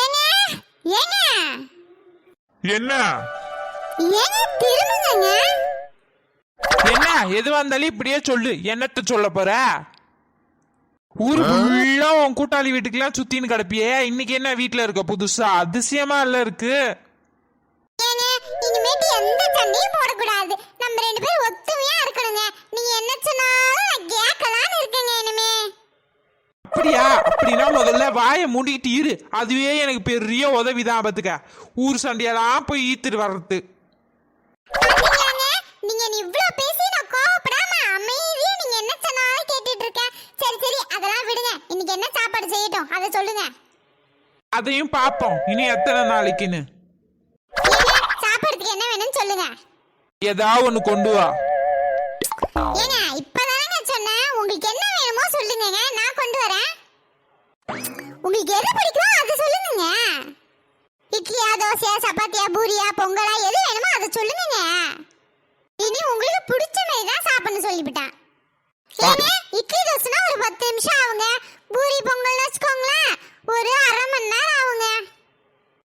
ஏங்க ஏங்க என்ன? ஏங்க திரும்புங்கங்க என்ன? எதுவா இருந்தாலும் இப்படியே சொல்லு. என்னத்த சொல்ல போற? ஊரு ஃபுல்லா உன் கூட்டாளி வீட்டுக்கெல்லாம் சுத்தின்னு கிடப்பியே. இன்னைக்கு என்ன வீட்ல இருக்க புதுசா? அதிசயமா இல்ல இருக்கு. ஏங்க இனிமேட்டு எந்த சண்டையும் போடக்கூடாது. நம்ம ரெண்டு பேரும் ஒத்துமையா இருக்கணுங்க. நீங்க என்ன சொன்னாலும் நான் கேட்கலான்னு இருக்கேங்க இனிமே. அப்படியா? அப்படின்னா முதல்ல வாயை மூடிக்கிட்டு இரு. அதுவே எனக்கு பெரிய உதவிதான் பாத்துக்க ஊர் சண்டையெல்லாம் போய் ஈத்துட்டு வர்றது. நீங்க இவ்ளோ பேசி நான் கோவப்படாம அமைதியா நீங்க என்ன சொன்னாலும் கேட்டுட்டு இருக்கேன் சரி சரி அதெல்லாம் விடுங்க. இன்னைக்கு என்ன சாப்பாடு செய்யட்டும்? அதை சொல்லுங்க. அதையும் பார்ப்போம். இனி எத்தனை நாளைக்குன்னு. சாப்பிடுறதுக்கு என்ன வேணும்னு சொல்லுங்க. ஏதாவது ஒண்ணு கொண்டு வா. உங்களுக்கு எது பிடிக்குமோ அதை சொல்லுங்கங்க இட்லியா தோசையா சப்பாத்தியா பூரியா பொங்கலா எது வேணுமோ அதை சொல்லுங்கங்க இனி உங்களுக்கு பிடிச்ச மாதிரி தான் சாப்பிடணும் சொல்லிவிட்டேன். ஏங்க இட்லி தோசைனா ஒரு பத்து நிமிஷம் ஆகுங்க. பூரி பொங்கல்னு வச்சுக்கோங்களேன் ஒரு அரை மணி நேரம் ஆகுங்க.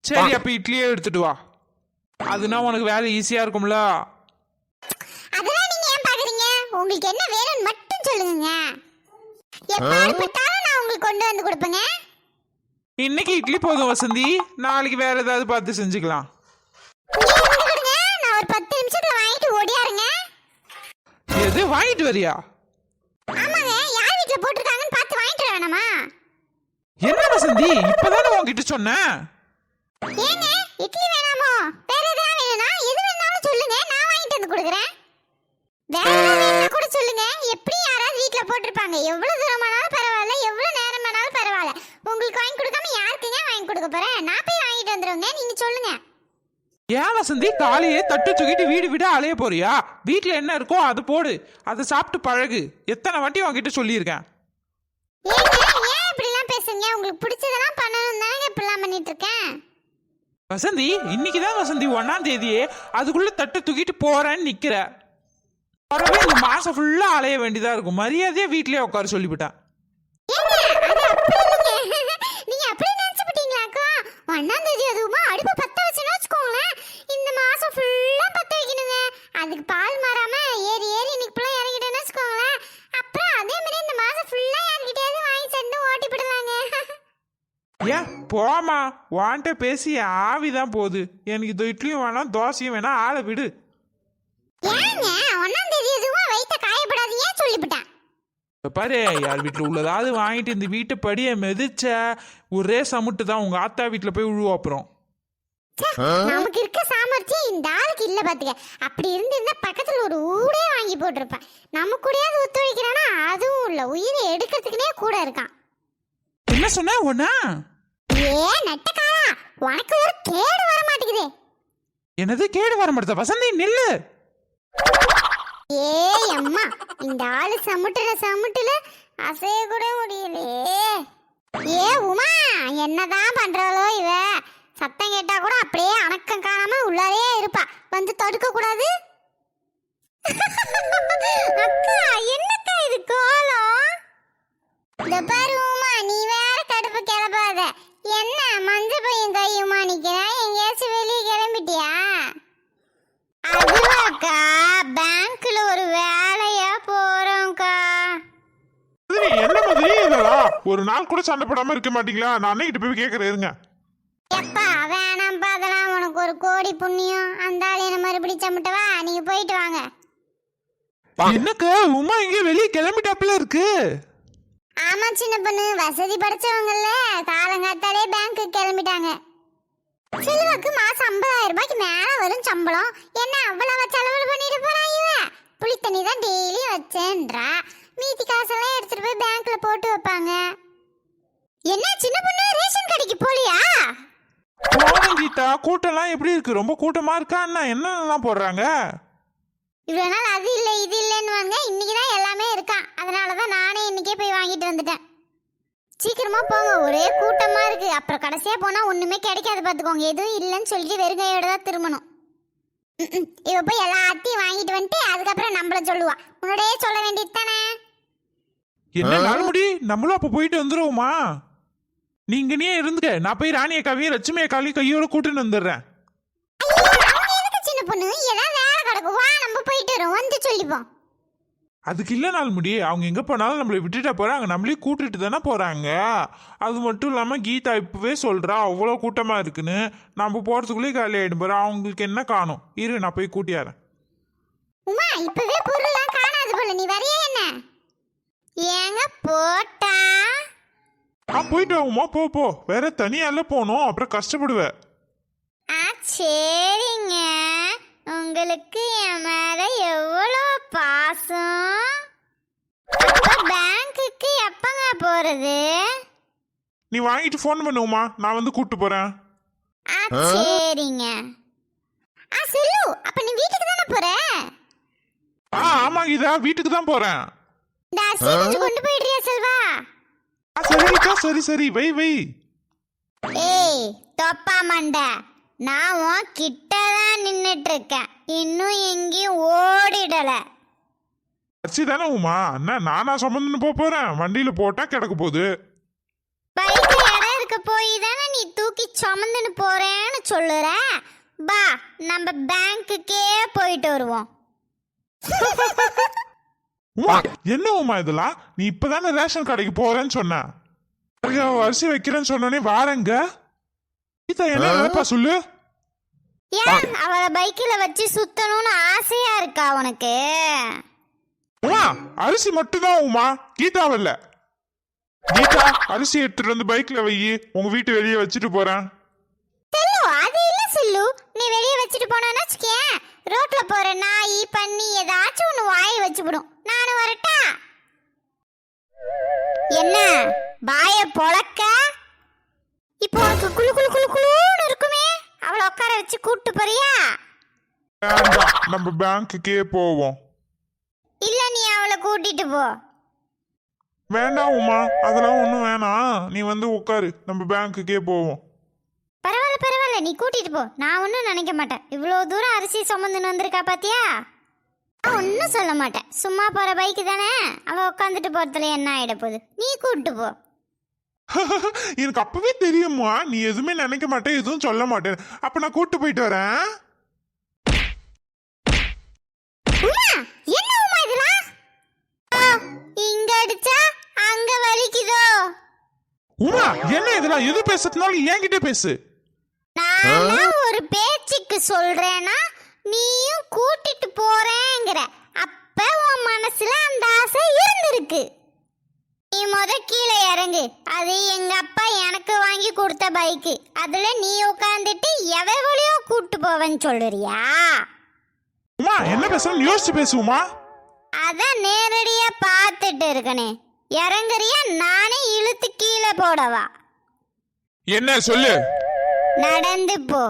சரி அப்ப இட்லியே எடுத்துட்டு வா. அதுனா உனக்கு வேலை ஈஸியா இருக்கும்ல. அதெல்லாம் நீங்க ஏன் பாக்குறீங்க? உங்களுக்கு என்ன வேணும்னு மட்டும் சொல்லுங்க. எப்ப நான் உங்களுக்கு கொண்டு வந்து கொடுப்பேங்க. இன்னைக்கு இட்லி போதும் வசந்தி. நாளைக்கு வேற ஏதாவது பார்த்து செஞ்சுக்கலாம். நான் ஒரு பத்து நிமிஷத்துல வாங்கிட்டு ஓடியாருங்க. எது வாங்கிட்டு வரியா? ஆமாங்க யார் வீட்ல போட்டிருக்காங்கன்னு பார்த்து வாங்கிட்டு வர வேணாமா? என்ன வசந்தி இப்பதானே உன்கிட்ட சொன்னேன் ஏங்க இட்லி வேணாமோ? வேற ஏதாவது வேணும்னா எது வேணாலும் சொல்லுங்க நான் வாங்கிட்டு வந்து கொடுக்குறேன். வேற ஏதாவது வேணும்னா கூட சொல்லுங்க எப்படி யாராவது வீட்ல போட்டிருப்பாங்க? எவ்வளவு தூரமானாலும் பரவாயில்ல எவ்வளவு நேரமானாலும் பரவாயில்ல உங்களுக்கு வாங்கி கொடுக்காம யாருக்குங்க வாங்கி கொடுக்க போறேன் நான் போய் வாங்கிட்டு வந்துருவேங்க நீங்க சொல்லுங்க ஏன் வசந்தி? காலையே தட்டு தூக்கிட்டு வீடு வீடு அலைய போறியா? வீட்ல என்ன இருக்கோ அது போடு. அதை சாப்பிட்டு பழகு. எத்தனை வாட்டி உன்கிட்ட சொல்லியிருக்கேன்? ஏன் இப்படிலாம் பேசுறீங்க? உங்களுக்கு பிடிச்சதெல்லாம் பண்ணணும் தானே இப்படிலாம் பண்ணிட்டு இருக்கேன் வசந்தி இன்னைக்கு தான் வசந்தி ஒன்னாம் தேதியே. அதுக்குள்ள தட்டு தூக்கிட்டு போறேன்னு நிக்கிற. வரவே இந்த மாசம் ஃபுல்லா அலைய வேண்டியதா இருக்கும். மரியாதையா வீட்லயே உட்கார சொல்லிவிட்டேன். ஒன்னாம் தேதி அதுவுமா? அடுப்பு மாசம் ஃபுல்லா பத்த வைக்கணுங்க. அதுக்கு பால் மாறாம ஏறி ஏறி இன்னைக்கு ஃபுல்லா இறங்கிட்டேன்னு வச்சுக்கோங்களேன். அப்புறம் அதே மாதிரி இந்த மாசம் ஃபுல்லா யார்கிட்டயாவது வாங்கி சண்டை ஓட்டி விடலாங்க ஏன்? போமா வான்ட்ட பேசி ஆவிதான் போகுது. எனக்கு இது இட்லியும் வேணாம் தோசையும் வேணாம். ஆளை விடு. ஏங்க ஒன்னாம் தேதி எதுவும் வயித்த காயப்படாதீங்க சொல்லிவிட்டேன்? இப்ப பாரு யார் வீட்டில் உள்ளதாவது வாங்கிட்டு இந்த வீட்டு படியை மிதிச்ச ஒரே சமுட்டு தான். உங்க ஆத்தா வீட்டில் போய் விழுவா அப்புறம். நமக்கு இருக்க சாமர்த்தியம் இந்த ஆளுக்கு இல்ல பாத்துக்க. அப்படி இருந்திருந்தா பக்கத்துல ஒரு ஊடே வாங்கி போட்டிருப்பேன். நம்ம கூடயாவது ஒத்துழைக்கிறானா? அதுவும் இல்ல. உயிரை எடுக்கிறதுக்குனே கூட இருக்கான். என்ன சொன்ன ஒன்னா ஏ நெட்டக்காலா உனக்கு ஒரு கேடு வர மாட்டேங்குதே என்னது கேடு வர மாட்டேதா வசந்தி நில்லு. ஏய் அம்மா. இந்த ஆளு சமுட்டுற சமுட்டுல அசைய கூட முடியலையே. ஏ உமா என்னதான் பண்றாளோ இவ? சத்தம் கேட்டா கூட அப்படியே அணக்கம் காணாம உள்ளாரே இருப்பா. வந்து தடுக்க கூடாது. அக்கா என்னக்கா இது கோலம் இந்த பாரு உமா நீ வேற கடுப்பு கிளப்பாத. என்ன மஞ்ச பையன் கையுமா நிக்கிறேன் எங்கேயாச்சும் வெளியே கிளம்பிட்டியா? அதுவாக்கா பேங்க்ல ஒரு வேலையா போறோம்க்கா. என்ன மாதிரி? இதெல்லாம் ஒரு நாள் கூட சண்டை போடாம இருக்க மாட்டீங்களா? நான் அன்னைக்கிட்ட போய் கேட்கறேன் இருங்க. எப்பா கோடி புண்ணியம் அந்த ஆள் என்ன மறுபடியும் சமட்டவா? நீங்க போயிட்டு வாங்க. என்னக்கு உமா இங்க வெளியே கிளம்பிட்டாப்புல இருக்கு. ஆமா சின்ன பொண்ணு. வசதி படைச்சவங்கல்ல. காலங்காத்தாலே பேங்க்கு கிளம்பிட்டாங்க. செல்வாக்கு மாசம் ஐம்பதாயிரம் ரூபாய்க்கு மேல வரும் சம்பளம். என்ன அவ்வளவு செலவு பண்ணிட்டு போறா இவ? புளி தண்ணி தான் டெய்லி வச்சேன்றா. மீதி காசெல்லாம் எடுத்துட்டு போய் பேங்க்ல போட்டு வைப்பாங்க. என்ன சின்ன பொண்ணு? ரேஷன் கடைக்கு போலியா? போனேன் கீதா கூட்டம்லாம் எப்படி இருக்கு? ரொம்ப கூட்டமா இருக்கா என்ன? என்னென்னலாம் போடுறாங்க? இவ்வளவு நாள் அது இல்லை இது இல்லைன்னு வாங்க இன்னைக்கு தான் எல்லாமே இருக்கான் அதனால தான் நானே இன்னைக்கே போய் வாங்கிட்டு வந்துட்டேன். சீக்கிரமா போங்க. ஒரே கூட்டமா இருக்கு. அப்புறம் கடைசியா போனா ஒண்ணுமே கிடைக்காது பாத்துக்கோங்க எதுவும் இல்லைன்னு சொல்லிட்டு வெறுங்கையோட தான் திரும்பணும். ம்ம். இவ போய் எல்லாத்தையும் வாங்கிட்டு வந்துட்டு அதுக்கப்புறம் நம்மள சொல்லுவா. உன்னோடயே சொல்ல வேண்டியது தானே? என்ன நாள் முடி நம்மளும் அப்ப போயிட்டு வந்துருவோமா? நீங்க நீ இருந்துக்க. நான் போய் ராணி அக்காவையும் லட்சுமி அக்காவையும் கையோட கூட்டின்னு வந்துடுறேன். சின்ன பொண்ணு? ஏதாவது வேலை கிடக்கும். வா நம்ம போயிட்டு வரோம் வந்து சொல்லிப்போம். அதுக்கு இல்ல நாள் முடி அவங்க எங்க போனாலும் நம்மளை விட்டுட்டா போறாங்க. நம்மளையும் கூட்டிட்டு தானே போறாங்க. அது மட்டும் இல்லாம கீதா இப்பவே சொல்றா அவ்வளோ கூட்டமா இருக்குன்னு. நம்ம போறதுக்குள்ளேயே காலி ஆயிடும் பாரு. அவங்களுக்கு என்ன காணும்? இரு நான் போய் கூட்டியாரேன் உமா இப்பவே பொருள்லாம் காணாது போல. நீ வரையா என்ன? ஏங்க போட்டா ஆ போயிட்டு வாங்கம்மா போ போ. வேற தனியால போகணும் அப்புறம் கஷ்டப்படுவ. ஆ சரிங்க. உங்களுக்கு என் மேல எவ்வளோ பாசம்? பேங்க்குக்கு எப்பங்க போறது? நீ வாங்கிட்டு ஃபோன் பண்ணுவோமா நான் வந்து கூட்டு போறேன். ஆ சரிங்க. ஆ செல்லு அப்ப நீ வீட்டுக்கு தானே போற? ஆ ஆமா கீதா வீட்டுக்கு தான் போறேன். இந்த அரிசி கொஞ்சம் கொண்டு போயிடுறியா செல்வா? ஆ சரிக்கா சரி சரி. வை வை. ஏய் தொப்பா மண்டை. நான் உன் கிட்ட தான் நின்னுட்டு இருக்கேன் இன்னும் எங்கேயும் ஓடிடல. அரிசி தானே உமா? என்ன நானா சம்மந்தன்னு போக போறேன். வண்டியில போட்டா கிடக்க போகுது. பைக்ல இடம் இருக்க போய் தானே நீ தூக்கி சுமந்துன்னு போறேன்னு சொல்லுற? பா நம்ம பேங்க்குக்கே போயிட்டு வருவோம். உமா என்ன உமா இதெல்லாம்? நீ இப்பதானே ரேஷன் கடைக்கு போறேன்னு சொன்ன. அரிசி வைக்கிறேன்னு சொன்னோடனே வாரங்க. கீதா என்ன நினைப்பா சொல்லு? ஏன் அவளை பைக்கில் வச்சு சுத்தணும்னு ஆசையா இருக்கா உனக்கு? உமா அரிசி மட்டும்தான் உமா. கீதாவில்ல கீதா அரிசி எடுத்துட்டு வந்து பைக்ல வை. உங்க வீட்டு வெளியே வச்சுட்டு போறேன். செல்லு அது இல்ல செல்லு. நீ வெளியே வச்சுட்டு போனான்னு வச்சுக்கேன். ரோட்ல போற நாய் பண்ணி ஏதாச்சும் ஒன்று வாய் வச்சுவிடும் நானும் வரட்டா? என்ன வாய பொளக்க? இப்போ உனக்கு குளு குளு குளு குளுன்னு இருக்குமே. அவளை உட்கார வச்சு கூட்டு போறியா? வேண்டாம் நம்ம பேங்க்குக்கே போவோம். இல்ல நீ அவளை கூட்டிட்டு போ. வேண்டாம் உமா அதெல்லாம் ஒன்றும் வேணாம். நீ வந்து உட்காரு நம்ம பேங்க்குக்கே போவோம். பரவாயில்ல பரவாயில்ல நீ கூட்டிட்டு போ. நான் ஒன்றும் நினைக்க மாட்டேன். இவ்வளோ தூரம் அரிசி சுமந்துன்னு வந்திருக்கா பாத்தியா? ஒன்றும் சொல்ல மாட்டேன். சும்மா போற பைக்கு தானே? அவ உட்காந்துட்டு போறதுல என்ன ஆயிட போகுது? நீ கூட்டிட்டு போ. எனக்கு அப்பவே தெரியுமா நீ எதுவுமே நினைக்க மாட்டே எதுவும் சொல்ல மாட்டேன். அப்ப நான் கூட்டு போயிட்டு வரேன். இங்க அடிச்சா அங்க வலிக்குதோ? உமா என்ன இதெல்லாம் எது பேசுறதுனாலும் என்கிட்ட பேசு. நான் ஒரு பேச்சுக்கு சொல்றேன்னா நீயும் கூட்டிட்டு போறேங்கிற அப்ப உன் மனசுல அந்த ஆசை இருந்திருக்கு நீ முத கீழே இறங்கு. அது எங்க அப்பா எனக்கு வாங்கி கொடுத்த பைக்கு அதுல நீ உட்காந்துட்டு எவ்வளோ கூட்டு போவேன்னு சொல்லுறியா? உமா என்ன பேசுறேன்னு யோசிச்சு பேசுவோமா அதான் நேரடியா பார்த்துட்டு இருக்கனே. இறங்குறியா? நானே இழுத்து கீழே போடவா? என்ன சொல்லு. நடந்து போ.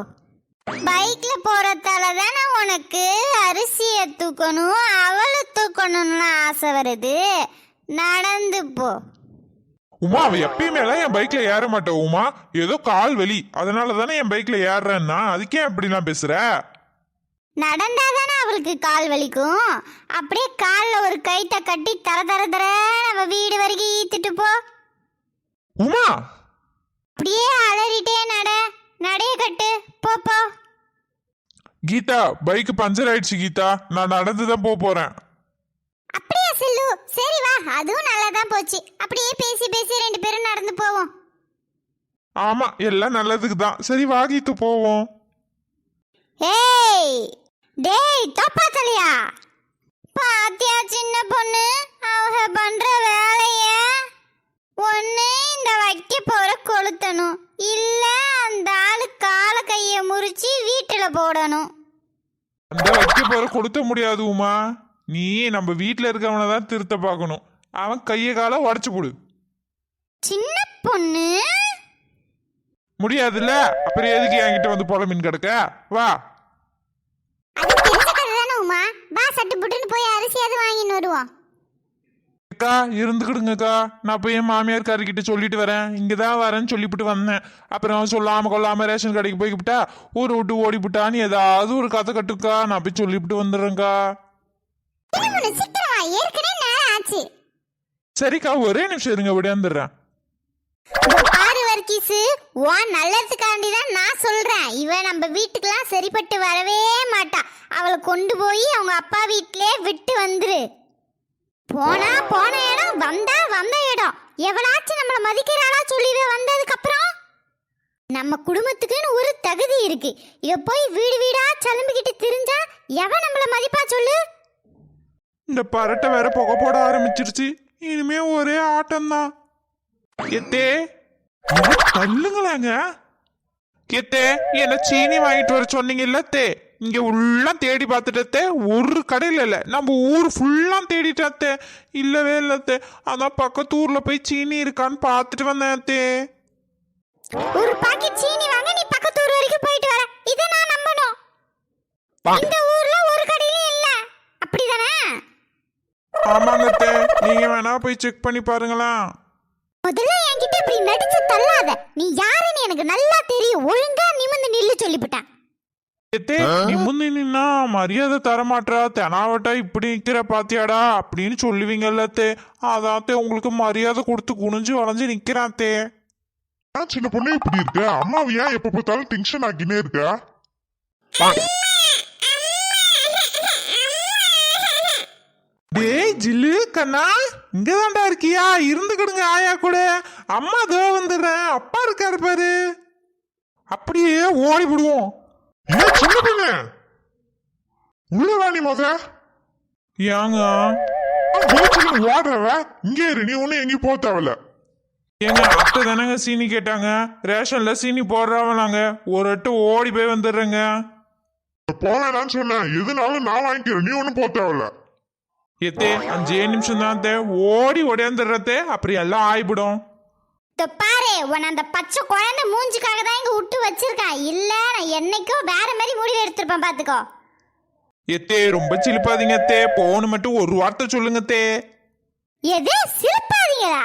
பைக்ல போறதால தானே உனக்கு அரிசிய தூக்கணும் அவளை தூக்கணும்னு ஆசை வருது. நடந்து போ. உமா அவ எப்பயுமே எல்லாம் என் பைக்ல ஏற மாட்டா. உமா ஏதோ கால் வலி. அதனால தானே என் பைக்ல ஏறுறேன்னா? அதுக்கே அப்படிலாம் பேசுற? நடந்தாதானே அவளுக்கு கால் வலிக்கும். அப்படியே காலில் ஒரு கைத்தை கட்டி தர தர தர நம்ம வீடு வரைக்கும் ஈத்துட்டு போ. உமா! அப்படியே அலறிட்டே நட. நடைய கட்டு. போ போ. கீதா பைக் பஞ்சர் ஆயிடுச்சு கீதா. நான் நடந்து தான் போக போறேன். செல்லு சரி வா அதுவும் நல்லா தான் போச்சு. அப்படியே பேசி பேசி ரெண்டு பேரும் நடந்து போவோம். ஆமா எல்லாம் நல்லதுக்கு தான் சரி வா கீத்து போவோம். ஏய் டேய் தப்பா தலையா பாத்தியா சின்ன பொண்ணு? அவங்க பண்ற வேலைய ஒண்ணு இந்த வைக்க போற கொளுத்தணும். இல்ல அந்த ஆளு கால கைய முறிச்சு வீட்டுல போடணும். அந்த வைக்க போற கொடுத்த முடியாது உமா. நீ நம்ம வீட்ல இருக்கவனை தான் திருத்த பார்க்கணும். அவன் கையை காலை உடச்சு போடு. சின்ன பொண்ணு? முடியாதுல்ல? அப்புறம் எதுக்கு என்கிட்ட வந்து புலமின் கிடக்க? வா. உமா? வா சட்டு புட்டுன்னு போய் அரிசியாவது வாங்கின்னு வருவோம். அக்கா இருந்துக்கிடுங்கக்கா. நான் போய் என் சொல்லிட்டு வரேன். இங்கே தான் வரேன்னு சொல்லிவிட்டு வந்தேன். அப்புறம் சொல்லாம கொள்ளாம ரேஷன் கடைக்கு போய்விட்டா ஊரை விட்டு ஓடிவிட்டான்னு ஏதாவது ஒரு கதை கட்டுக்கா. நான் போய் சொல்லிவிட்டு வந்துடுறேங்க்கா சீக்கிரம் வா ஏற்கனவே நேரம் ஆச்சு. சரிக்கா ஒரே நிமிஷம் இருங்க விடையாந்துடுறேன் இதோ பாரு நர்கிசு உன் நல்லதுக்காண்டி தான் நான் சொல்றேன். இவ நம்ம வீட்டுக்கெல்லாம் சரிப்பட்டு வரவே மாட்டா. அவளை கொண்டு போய் அவங்க அப்பா வீட்டிலே விட்டு வந்துரு. போனா போன இடம் வந்தா வந்த இடம். எவளாச்சும் நம்மள மதிக்கிறாளா சொல்லிவே வந்ததுக்கு அப்புறம் நம்ம குடும்பத்துக்குன்னு ஒரு தகுதி இருக்கு. இவ போய் வீடு வீடா சலும்பிக்கிட்டு திரிஞ்சா எவன் நம்மள மதிப்பா சொல்லு? இந்த பரட்டை வேற புகை போட ஆரம்பிச்சிருச்சு. இனிமே ஒரே ஆட்டம்தான். எத்தே தள்ளுங்களாங்க. எத்தே என்ன சீனி வாங்கிட்டு வர சொன்னீங்கல்ல தே இங்க உள்ள தேடி பார்த்துட்டே ஒரு கடையில் இல்லை. நம்ம ஊர் ஃபுல்லா தேடிட்டே இல்லவே இல்லை தே அதான் பக்கத்து ஊர்ல போய் சீனி இருக்கான்னு பார்த்துட்டு வந்தேன் தே ஒரு பாக்கெட் சீனி வாங்க நீ பக்கத்து ஊர் வரைக்கும் போயிட்டு வர. இதை நான் நம்பணும். இந்த ஊர்ல ஒரு கடையிலும் இல்ல. அப்படிதானே? ஆமாங்க தே நீங்க வேணா போய் செக் பண்ணி பாருங்களேன். முதல்ல என்கிட்ட இப்படி நடிச்சு தள்ளாத. நீ யாருன்னு எனக்கு நல்லா தெரியும். ஒழுங்கா நிமிந்து நில்லு சொல்லிவிட்டேன். எத்தே நீ முந்தி நின்னா மரியாதை தரமாட்டா? தெனாவட்டா இப்படி நிக்கிற பாத்தியாடா? அப்படின்னு சொல்லுவீங்கல்ல தே அதாத்தே உங்களுக்கு மரியாதை கொடுத்து குனிஞ்சு வளைஞ்சு நிக்கிறான் தே சின்ன பொண்ணு இப்படி இருக்க. அம்மாவை ஏன் எப்ப பார்த்தாலும் டென்ஷன் ஆக்கினே இருக்க? டேய் ஜில்லு கண்ணா இங்கதான்டா இருக்கியா? இருந்துக்கிடுங்க ஆயா கூட. அம்மா தோ வந்துடுறேன். அப்பா இருக்காரு பாரு. அப்படியே ஓடி விடுவோம். சின்ன பொண்ணு. உள்ள வாணி மொத. ஏங்க? ஓடுறவ. இங்கே இரு நீ ஒண்ணு எங்கேயும் போக தேவையில்ல. ஏங்க அத்தை தானங்க சீனி கேட்டாங்க. ரேஷன்ல சீனி போடுறவனாங்க ஒரு அட்டு ஓடி போய் வந்துடுறேங்க. போவேணான்னு சொன்னேன். எதுனாலும் நான் வாங்கிக்கிறேன். நீ ஒண்ணும் போக தேவையில்ல. எத்தே அஞ்சே நிமிஷம் தான் தே ஓடி ஓடியாந்துடுறதே அப்படி எல்லாம் ஆயிவிடும் இதோ பாரு உன்னை அந்த பச்சை குழந்தை மூஞ்சுக்காக தான் இங்க விட்டு வச்சிருக்கேன் இல்ல நான் என்னைக்கோ வேற மாதிரி முடிவு எடுத்திருப்பேன் பாத்துக்கோ. எத்தே ரொம்ப சிலிப்பாதீங்க தே போன்னு மட்டும் ஒரு வார்த்தை சொல்லுங்க தே எது சிரிப்பாதீங்களா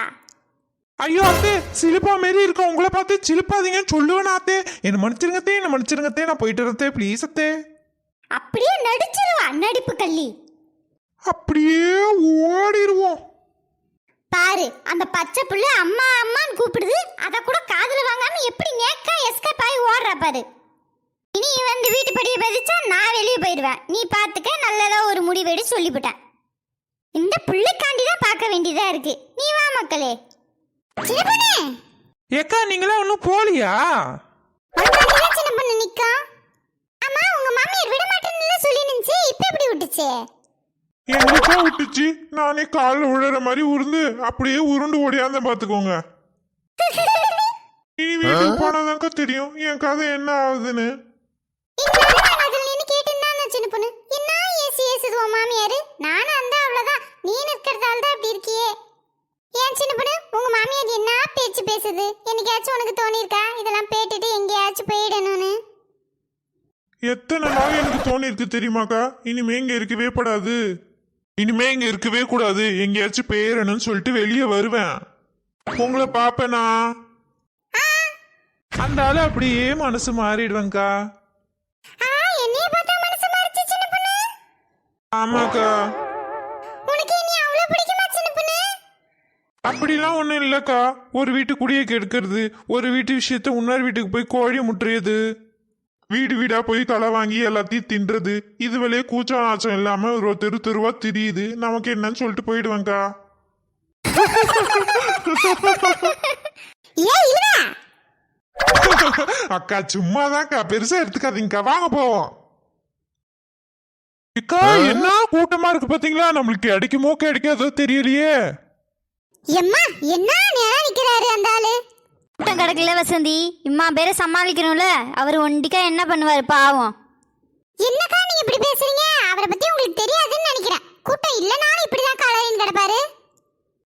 ஐயோ அத்தே சிலிப்பா மாரி இருக்க. உங்களை பார்த்து சிலிப்பாதீங்கன்னு சொல்லுவேன் அத்தே. என்ன மன்னிச்சிருங்க தே என்ன மன்னிச்சிருங்க தே நான் போயிட்டு வரத்தே ப்ளீஸ் அத்தே. அப்படியே நடிச்சிருவா நடிப்பு கள்ளி. அப்படியே ஓடிடுவோம் பாரு அந்த பச்சை புள்ள அம்மா அம்மான்னு கூப்பிடுது. அத கூட காதுல வாங்காம எப்படி நேக்கா எஸ்கேப் ஆகி ஓடுறா பாரு. இனி வந்து வீட்டு படியை பதிச்சா நான் வெளியே போயிடுவேன். நீ பாத்துக்க நல்லதா ஒரு முடிவெடு சொல்லிவிட்டேன் இந்த பிள்ளைக்காண்டி தான் பார்க்க வேண்டியதா இருக்கு. நீ வா மக்களே. சின்ன பொண்ணு! ஏக்கா நீங்களாம் ஒன்றும் போலியா? சின்ன பொண்ணு நிக்கும் ஆமா உங்க மாமியார் விட மாட்டேன்னு சொல்லி நின்னுச்சு இப்ப எப்படி விட்டுச்சு? எங்கக்கா விட்டுச்சு. நானே காலில் விழுற மாதிரி உருந்து அப்படியே உருண்டு ஓடியாந்த பாத்துக்கோங்க. இனி வீட்டுக்கு போனாதான்க்கா தெரியும். என் கதை என்ன ஆகுதுன்னு. இன்னாலும் நான் அதுல நின்னு கேட்டுன்னு சின்ன பொண்ணு என்ன ஏசி ஏசுது உன் மாமியாரு? நானும் அந்த அவ்வளவுதான். நீ நிற்கிறதால தான் அப்படி இருக்கியே. ஏன் சின்ன பொண்ணு உங்க மாமியார் என்ன பேச்சு பேசுது? என்னைக்காச்சும் உனக்கு தோணியிருக்கா? இதெல்லாம் பேட்டுட்டு எங்கேயாச்சும் போயிடணும்னு. எத்தனை நாள் எனக்கு தோணி இருக்கு தெரியுமாக்கா? இனிமே இங்க இருக்கவே படாது. இனிமே இங்க இருக்கவே கூடாது. எங்கேயாச்சும் பேரணும்னு சொல்லிட்டு வெளியே வருவேன். உங்களை பாப்பேனா அந்த ஆளு அப்படியே மனசு மாறிடுவேங்க்கா பொண்ணு. ஆமாக்கா. அப்படிலாம் ஒன்றும் இல்லைக்கா. ஒரு வீட்டு குடியை கெடுக்கிறது ஒரு வீட்டு விஷயத்த இன்னொரு வீட்டுக்கு போய் கோழி முட்டுறது. வீடு வீடா போய் களை வாங்கி எல்லாத்தையும் தின்றது. இது வழியே கூச்சம் நாச்சம் இல்லாம ஒரு தெரு தெருவா திரியுது. நமக்கு என்னன்னு சொல்லிட்டு போயிடுவேங்க்கா அக்கா சும்மாதான்க்கா. பெருசா எடுத்துக்காதீங்கக்கா. வாங்க போவோம். அக்கா என்ன கூட்டமா இருக்கு பாத்தீங்களா? நம்மளுக்கு கிடைக்குமோ கிடைக்காதோ தெரியலையே. எம்மா என்ன நேரா நிக்கிறாரு அந்த ஆளு? கூட்டம் கிடக்கல வசந்தி. இம்மா பேரை சமாளிக்கணும்ல. அவர் ஒண்டிக்கா என்ன பண்ணுவார் பாவம். என்னக்கா நீங்க இப்படி பேசுறீங்க? அவரை பத்தி உங்களுக்கு தெரியாதுன்னு நினைக்கிறேன். கூட்டம் இல்லனாலும் இப்படிதான் கலரின்னு கிடப்பாரு.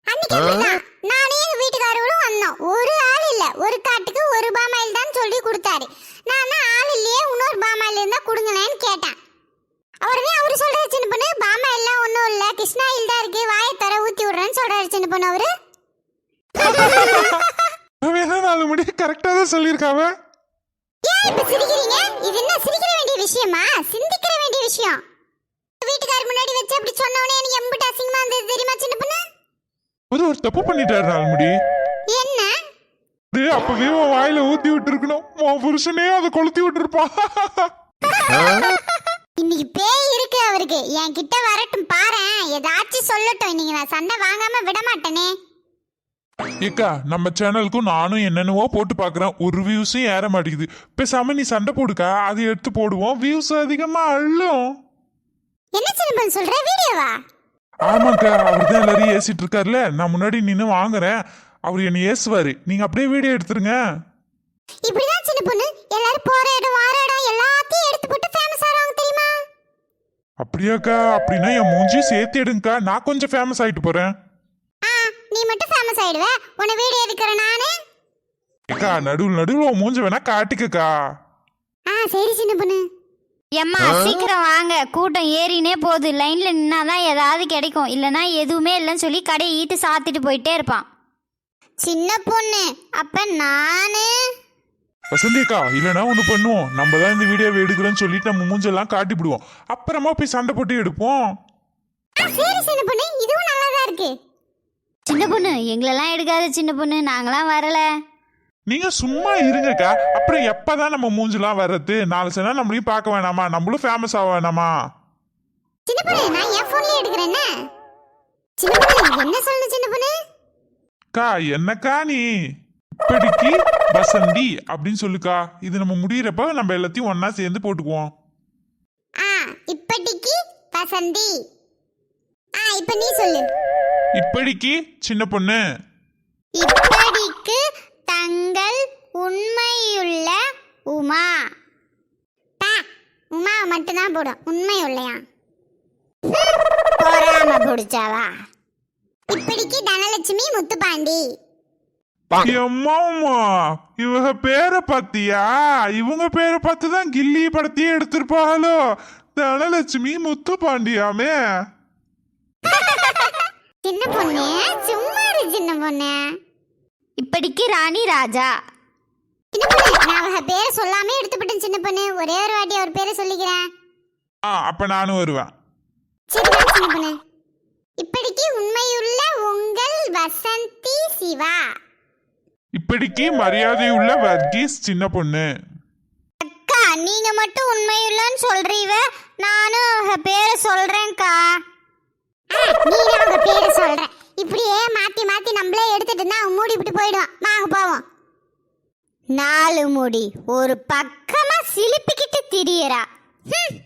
அன்னைக்கு அப்படிதான். நானே எங்க வீட்டுக்காரரும் வந்தோம். ஒரு ஆள் இல்ல. ஒரு காட்டுக்கு ஒரு பாமாயில் தான் சொல்லி கொடுத்தாரு. நான் ஆள் இல்லையே இன்னொரு பாமாயில் இருந்தா கொடுங்களேன்னு கேட்டேன். அவருமே அவரு சொல்றாரு சின்ன பொண்ணு பாமாயில்லாம் ஒன்றும் இல்ல. கிருஷ்ணாயில் தான் இருக்கு. வாயை தர ஊத்தி விடுறேன்னு சொல்றாரு சின்ன பொண்ணு அவரு. நாலு முடி கரெக்டாக தான் சொல்லியிருக்காவ? ஏன் இப்ப சிரிக்கிறீங்க? இது என்ன சிரிக்கிற வேண்டிய விஷயமா? சிந்திக்கிற வேண்டிய விஷயம். வீட்டுக்காரர் முன்னாடி வச்சு அப்படி சொன்னவனே எனக்கு எம்பிட்டு அசிங்கமா இருந்தது தெரியுமா சின்ன பொண்ணு? ஒரு ஒரு தப்பு பண்ணிட்டாரு நாலு முடி. என்ன? டேய், அப்பவே உன் வாயில ஊத்தி விட்டுருக்கணும். உன் புருஷனே அதை கொளுத்தி விட்டுருப்பான் இன்னைக்கு பேய் இருக்கு அவருக்கு. என் கிட்ட வரட்டும் பாரேன். ஏதாச்சும் சொல்லட்டும் இன்னைக்கு நான் சண்டை வாங்காம விட மாட்டேனே ஏக்கா நம்ம சேனலுக்கும் நானும் என்னென்னவோ போட்டு பார்க்கறேன் ஒரு வியூஸும் ஏற மாட்டேங்குது. பேசாம நீ சண்டை போடுக்கா. அதை எடுத்து போடுவோம். வியூஸ் அதிகமா அள்ளும். என்ன சின்னப்பன் சொல்ற? வீடியோவா? ஆமாக்கா அவர் தான் எல்லாரையும் ஏசிட்டு இருக்காருல்ல. நான் முன்னாடி நின்று வாங்குறேன். அவர் என்னை ஏசுவாரு. நீங்க அப்படியே வீடியோ எடுத்துருங்க. இப்படிதான் சின்ன பொண்ணு எல்லாரும் போற இடம் வார இடம் எல்லாத்தையும் எடுத்து போட்டு ஃபேமஸ் ஆறாங்க தெரியுமா? அப்படியாக்கா அப்படின்னா என் மூஞ்சியும் சேர்த்து எடுங்கக்கா. நான் கொஞ்சம் ஃபேமஸ் ஆயிட்டு போறேன். நீ மட்டும் ஃபேமஸ் ஆயிடுவ? உன்னை வீடியோ எடுக்கிறேன் நானு? அக்கா நடுவில் நடுவில் உன் மூஞ்ச வேணா காட்டிக்கக்கா. ஆ சரி சின்ன பொண்ணு. எம்மா சீக்கிரம் வாங்க. கூட்டம் ஏறினே போகுது. லைன்ல நின்னாதான் ஏதாவது கிடைக்கும். இல்லைன்னா எதுவுமே இல்லைன்னு சொல்லி கடையை ஈட்டு சாத்திட்டு போயிட்டே இருப்பான். சின்ன பொண்ணு அப்ப நானு? வசந்திக்கா இல்லைன்னா ஒன்று பண்ணுவோம். நம்ம தான் இந்த வீடியோவை எடுக்கிறோன்னு சொல்லிட்டு நம்ம மூஞ்செல்லாம் காட்டிவிடுவோம் அப்புறமா போய் சண்டை போட்டு எடுப்போம். ஆ சரி சின்ன பொண்ணு. இதுவும் நல்லா தான் இருக்கு. சின்ன பொண்ணு எங்களெல்லாம் எடுக்காத சின்ன பொண்ணு நாங்களாம் வரல. நீங்க சும்மா இருங்கக்கா. அப்புறம் எப்பதான் நம்ம மூஞ்செல்லாம் வர்றது? நாலு சனா நம்மளையும் பார்க்க வேணாமா? நம்மளும் ஃபேமஸ் ஆக வேணாமா? சின்ன பொண்ணு நான் என் போன்லயே எடுக்கிறேன்னு? சின்ன பொண்ணு என்ன சொல்லணும் சின்ன பொண்ணு? அக்கா என்னக்கா நீ? இப்படிக்கு வசந்தி அப்படின்னு சொல்லுக்கா. இது நம்ம முடியிறப்ப நம்ம எல்லாத்தையும் ஒண்ணா சேர்ந்து போட்டுக்குவோம். ஆ இப்படிக்கு வசந்தி. ஆ இப்ப நீ சொல்லு. இப்படிக்கு சின்ன பொண்ணு. இப்படிக்கு தங்கள் உண்மையுள்ள உமா. பா உமா மட்டும்தான் போடும். உண்மை உள்ளையா போறாம பிடிச்சாவா? இப்படிக்கு தனலட்சுமி முத்துப்பாண்டி. எம்மாமா இவங்க பேரை பார்த்தியா? இவங்க பேரை பார்த்து தான் கில்லி படத்தையே எடுத்திருப்பாங்களோ தனலட்சுமி முத்துப்பாண்டியாமே. சின்ன பொண்ணு சும்மா இரு சின்ன பொண்ணு. இப்படிக்கு ராணி ராஜா. சின்ன பொண்ணு நான் அவங்க பேரை சொல்லாமே எடுத்துப்பட்டேன் சின்ன பொண்ணு. ஒரே ஒரு வாட்டி அவர் பேரை சொல்லிக்கிறேன். ஆ அப்ப நானும் வருவேன். சரிதான் சின்ன பொண்ணு. இப்படிக்கு உண்மையுள்ள உங்கள் வசந்தி சிவா. இப்படிக்கு மரியாதையுள்ள வர்கீஸ் சின்ன பொண்ணு. அக்கா நீங்க மட்டும் உண்மையுள்ளன்னு சொல்றீவ நானும் அவங்க பேரை சொல்றேன்க்கா. நீ அவங்க பேரை சொல்ற. இப்படியே மாத்தி மாத்தி நம்மளே எடுத்துட்டு இருந்தா அவன் மூடி விட்டு போயிடுவான். வாங்க போவோம். நாலு முடி. ஒரு பக்கமா சிலிப்பிக்கிட்டு திரியறா. ஹம்.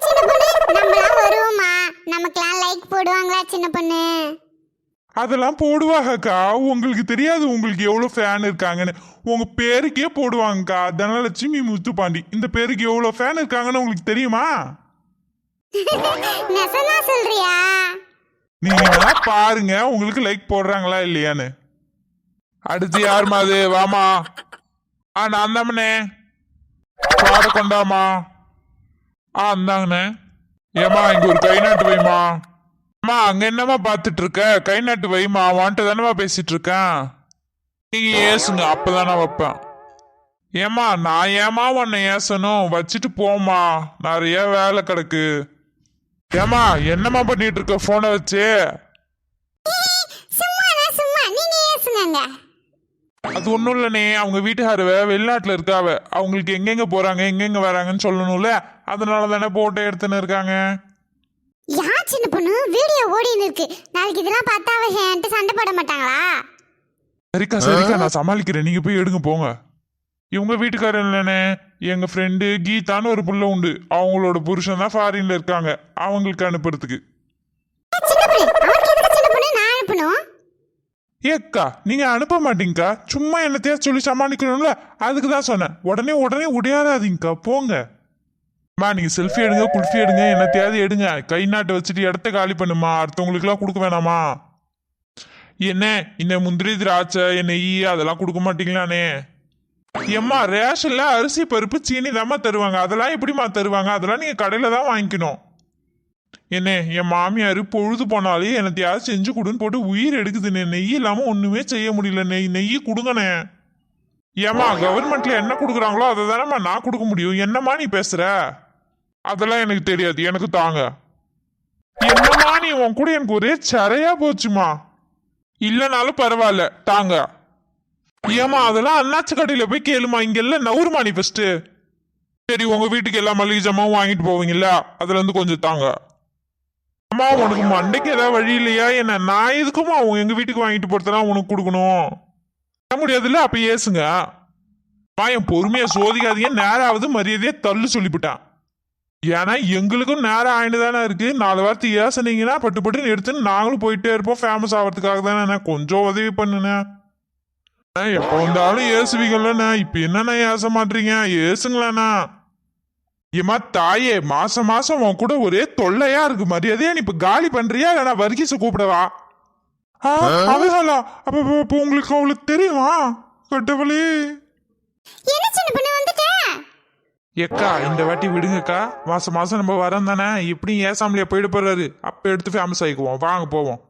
சின்ன பொண்ணு நம்மளாம் வருவோமா? நமக்கெல்லாம் லைக் போடுவாங்களா சின்ன பொண்ணு? அதெல்லாம் போடுவாங்கக்கா. உங்களுக்கு தெரியாது உங்களுக்கு எவ்வளோ ஃபேன் இருக்காங்கன்னு. உங்க பேருக்கே போடுவாங்கக்கா. தனலட்சுமி முத்துப்பாண்டி. இந்த பேருக்கு எவ்வளோ ஃபேன் இருக்காங்கன்னு உங்களுக்கு தெரியுமா? நெசமா சொல்றியா? நீங்க பாருங்க உங்களுக்கு லைக் போடுறாங்களா இல்லையான்னு. அடுத்து யாருமா அது? வாமா ஆ நான் தாமண்ணே பாட கொண்டாமா ஆ அந்தாங்கண்ணே ஏமா இங்க ஒரு கை நாட்டு வைமா அம்மா அங்க என்னம்மா பார்த்துட்டு இருக்க கை நாட்டு வைமா வான்ட்டு தானேமா பேசிட்டு இருக்கேன் நீங்க ஏசுங்க அப்பதானே வைப்பேன். ஏமா நான் ஏமா உன்னை ஏசணும்? வச்சுட்டு போம்மா. நிறைய வேலை கிடக்கு. ஏமா என்னம்மா பண்ணிட்டு இருக்க போனை வச்சு? சும்மாண்ணா சும்மா. நீங்க ஏசுங்க அது ஒன்றும் இல்லைண்ணே அவங்க வீட்டுக்காரவ வெளிநாட்டில் இருக்காவ. அவங்களுக்கு எங்கெங்க போறாங்க எங்கெங்க வராங்கன்னு சொல்லணும்ல. அதனால தானே போட்டோ எடுத்துன்னு இருக்காங்க. யார் சின்ன பொண்ணு? வீடியோ ஓடின்னு இருக்கு. நாளைக்கு இதெல்லாம் பார்த்தா அவ என்கிட்ட சண்டை போட மாட்டாங்களா? சரிக்கா சரிக்கா நான் சமாளிக்கிறேன். நீங்க போய் எடுங்க போங்க. இவங்க வீட்டுக்காரர் இல்லைண்ணே. எங்க ஃப்ரெண்டு கீதான்னு ஒரு புள்ள உண்டு. அவங்களோட புருஷன் தான் ஃபாரின்ல இருக்காங்க. அவங்களுக்கு அனுப்புறதுக்கு. ஏக்கா நீங்க அனுப்ப மாட்டீங்கக்கா. சும்மா என்னத்தையா சொல்லி சமாளிக்கணும்ல? அதுக்கு தான் சொன்னேன். உடனே உடனே உடையாதாதீங்கக்கா போங்க. அம்மா நீங்க செல்ஃபி எடுங்க குல்ஃபி எடுங்க என்னத்தையாவது எடுங்க. கை நாட்டை வச்சுட்டு இடத்த காலி பண்ணுமா? அடுத்தவங்களுக்குலாம் கொடுக்க வேணாமா? என்ன இந்த முந்திரி திராட்சை நெய் அதெல்லாம் கொடுக்க மாட்டீங்களானே ஏம்மா ரேஷன்ல அரிசி பருப்பு சீனி தாம்மா தருவாங்க. அதெல்லாம் எப்படிம்மா தருவாங்க? அதெல்லாம் நீங்க கடையில தான் வாங்கிக்கணும். என்ன என் மாமியார் பொழுது போனாலே என்னத்தையாவது செஞ்சு கொடுன்னு போட்டு உயிர் எடுக்குதுண்ணே நெய் இல்லாம ஒண்ணுமே செய்ய முடியல. நெய் நெய் கொடுங்கண்ணே. ஏம்மா கவர்மெண்ட்ல என்ன கொடுக்குறாங்களோ அதை தானேம்மா நான் கொடுக்க முடியும். என்னம்மா நீ பேசுற? அதெல்லாம் எனக்கு தெரியாது. எனக்கு தாங்க. என்னம்மா நீ உன் கூட எனக்கு ஒரே சரையா போச்சுமா இல்லைனாலும் பரவாயில்ல. தாங்க. ஏமா அதெல்லாம் அண்ணாச்சி கடையில போய் கேளுமா இங்க எல்லாம் நவுருமா நீ ஃபர்ஸ்ட் சரி உங்க வீட்டுக்கு எல்லா மளிகை ஜாமாவும் வாங்கிட்டு போவீங்கல்ல அதுல இருந்து கொஞ்சம் தாங்க. அம்மா உனக்கு மண்டைக்கு ஏதாவது வழி இல்லையா? என்ன நான் எதுக்குமா அவங்க எங்க வீட்டுக்கு வாங்கிட்டு போறதெல்லாம் உனக்கு கொடுக்கணும்? பண்ண முடியாதுல்ல அப்ப ஏசுங்க. அம்மா என் பொறுமையா சோதிக்காதீங்க நேராவது மரியாதையே தள்ளு சொல்லிவிட்டான். ஏன்னா எங்களுக்கும் நேரம் ஆயிட்டு தானே இருக்கு. நாலு வாரத்து ஏசுனீங்கன்னா பட்டு பட்டுன்னு எடுத்துன்னு நாங்களும் போயிட்டே இருப்போம். ஃபேமஸ் ஆகிறதுக்காக தானே கொஞ்சம் உதவி பண்ணுனேன். எப்போ வந்தாலும் ஏசுவீங்கல்லண்ணா இப்ப என்னண்ணா ஏச மாட்டீங்க ஏசுங்களேண்ணா ஏமா தாயே மாசம் மாசம் உன் கூட ஒரே தொல்லையா இருக்கு மரியாதையா நீ இப்ப காலி பண்றியா? இல்லைனா வர்கீஸ கூப்பிடவா அவளா அப்ப உங்களுக்கு அவளுக்கு தெரியுமா? கட்டவளே எக்கா இந்த வாட்டி விடுங்கக்கா. மாசம் மாசம் நம்ம வரோம் தானே. இப்படியும் ஏசாமலியா போயிட்டு போறாரு. அப்ப எடுத்து ஃபேமஸ் ஆயிக்குவோம் வாங்க போவோம்.